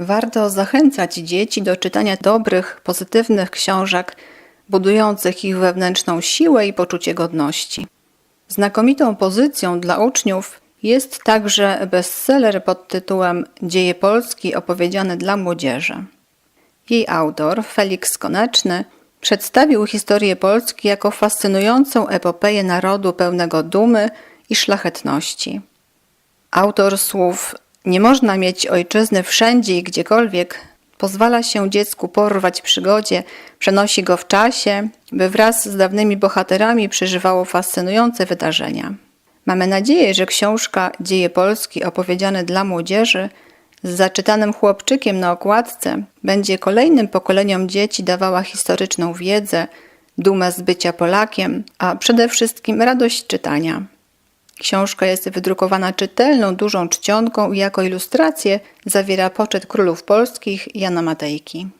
Warto zachęcać dzieci do czytania dobrych, pozytywnych książek, budujących ich wewnętrzną siłę i poczucie godności. Znakomitą pozycją dla uczniów jest także bestseller pod tytułem Dzieje Polski opowiedziane dla młodzieży. Jej autor, Felix Koneczny, przedstawił historię Polski jako fascynującą epopeję narodu pełnego dumy i szlachetności. Autor słów Nie można mieć ojczyzny wszędzie i gdziekolwiek pozwala się dziecku porwać przygodzie, przenosi go w czasie, by wraz z dawnymi bohaterami przeżywało fascynujące wydarzenia. Mamy nadzieję, że książka Dzieje Polski opowiedziane dla młodzieży z zaczytanym chłopczykiem na okładce będzie kolejnym pokoleniom dzieci dawała historyczną wiedzę, dumę z bycia Polakiem, a przede wszystkim radość czytania. Książka jest wydrukowana czytelną, dużą czcionką i jako ilustrację zawiera poczet królów polskich Jana Matejki.